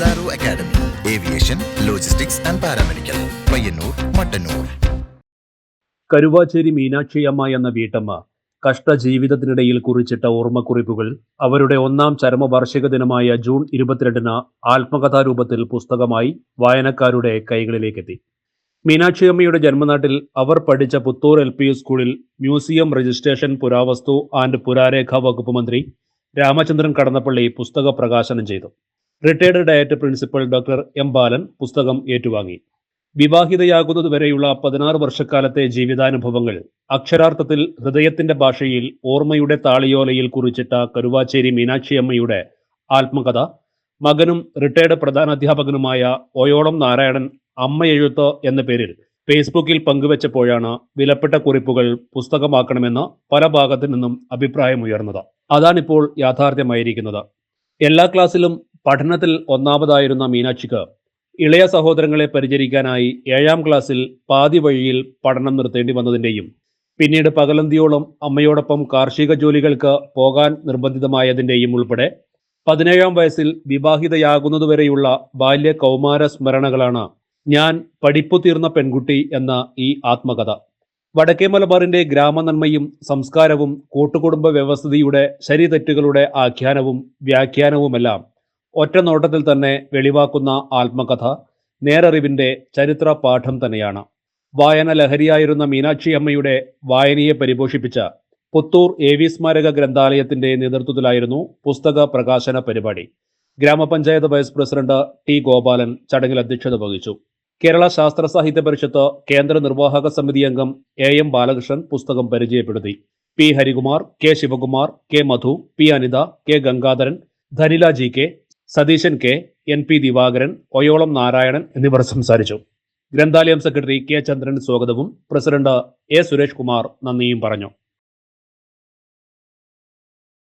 Diagnostics and paramedical Payyanur Mattannur Karuvacheri Meenakshiamma എന്ന വീട്ടമ്മ കഷ്ടജീവിതത്തിനിടയിൽ കുറിച്ചിട്ട ഓർമ്മക്കുറിപ്പുകൾ അവരുടെ ഒന്നാം ചരമവാർഷിക ദിനമായ ജൂൺ ഇരുപത്തിരണ്ടിന് ആത്മകഥാരൂപത്തിൽ പുസ്തകമായി വായനക്കാരുടെ കൈകളിലേക്കെത്തി. മീനാക്ഷിയമ്മയുടെ ജന്മനാട്ടിൽ അവർ പഠിച്ച പുത്തൂർ എൽ പി സ്കൂളിൽ മ്യൂസിയം രജിസ്ട്രേഷൻ പുരാവസ്തു ആൻഡ് പുരാരേഖ വകുപ്പ് മന്ത്രി രാമചന്ദ്രൻ കടന്നപ്പള്ളി പുസ്തക പ്രകാശനം ചെയ്തു. Retired DIET principal doctor M Balan പുസ്തകം ഏറ്റുവാങ്ങി. വിവാഹിതയാകുന്നതുവരെയുള്ള പതിനാറ് വർഷക്കാലത്തെ ജീവിതാനുഭവങ്ങൾ അക്ഷരാർത്ഥത്തിൽ ഹൃദയത്തിന്റെ ഭാഷയിൽ ഓർമ്മയുടെ താളിയോലയിൽ കുറിച്ചിട്ട കരുവാച്ചേരി മീനാക്ഷിയമ്മയുടെ ആത്മകഥ മകനും റിട്ടയർഡ് പ്രധാനാധ്യാപകനുമായ ഓയോളം നാരായണൻ അമ്മ എഴുത്ത് എന്ന പേരിൽ ഫേസ്ബുക്കിൽ പങ്കുവച്ചപ്പോഴാണ് വിലപ്പെട്ട കുറിപ്പുകൾ പുസ്തകമാക്കണമെന്ന് പല ഭാഗത്തു നിന്നും അഭിപ്രായമുയർന്നത്. അതാണിപ്പോൾ യാഥാർത്ഥ്യമായിരിക്കുന്നത്. എല്ലാ ക്ലാസ്സിലും പഠനത്തിൽ ഒന്നാമതായിരുന്ന മീനാക്ഷിക്ക് ഇളയ സഹോദരങ്ങളെ പരിചരിക്കാനായി ഏഴാം ക്ലാസ്സിൽ പാതി വഴിയിൽ പഠനം നിർത്തേണ്ടി വന്നതിന്റെയും പിന്നീട് പകലന്തിയോളം അമ്മയോടൊപ്പം കാർഷിക ജോലികൾക്ക് പോകാൻ നിർബന്ധിതമായതിന്റെയും ഉൾപ്പെടെ പതിനേഴാം വയസ്സിൽ വിവാഹിതയാകുന്നതുവരെയുള്ള ബാല്യ കൗമാര സ്മരണകളാണ് ഞാൻ പഠിപ്പു തീർന്ന പെൺകുട്ടി എന്ന ഈ ആത്മകഥ. വടക്കേ മലബാറിന്റെ ഗ്രാമനന്മയും സംസ്കാരവും കൂട്ടുകുടുംബ വ്യവസ്ഥിതിയുടെ ശരിതെറ്റുകളുടെ ആഖ്യാനവും വ്യാഖ്യാനവുമെല്ലാം ഒറ്റ നോട്ടത്തിൽ തന്നെ വെളിവാക്കുന്ന ആത്മകഥ നേരറിവിന്റെ ചരിത്ര പാഠം തന്നെയാണ്. വായന ലഹരിയായിരുന്ന മീനാക്ഷി അമ്മയുടെ വായനയെ പരിപോഷിപ്പിച്ച പുത്തൂർ എ വി സ്മാരക ഗ്രന്ഥാലയത്തിന്റെ നേതൃത്വത്തിലായിരുന്നു പുസ്തക പ്രകാശന പരിപാടി. ഗ്രാമപഞ്ചായത്ത് വൈസ് പ്രസിഡന്റ് ടി ഗോപാലൻ ചടങ്ങിൽ അധ്യക്ഷത വഹിച്ചു. കേരള ശാസ്ത്ര സാഹിത്യ പരിഷത്ത് കേന്ദ്ര നിർവാഹക സമിതി അംഗം എ എം ബാലകൃഷ്ണൻ പുസ്തകം പരിചയപ്പെടുത്തി. P Harikumar K Sivakumar K Madhu P Anitha K Gangadharan Dhanila G K Satheesan K N P Divakaran Oyolam Narayanan എന്നിവർ സംസാരിച്ചു. ഗ്രന്ഥാലയം സെക്രട്ടറി കെ ചന്ദ്രൻ സ്വാഗതവും പ്രസിഡന്റ് എ സുരേഷ് കുമാർ നന്ദിയും പറഞ്ഞു.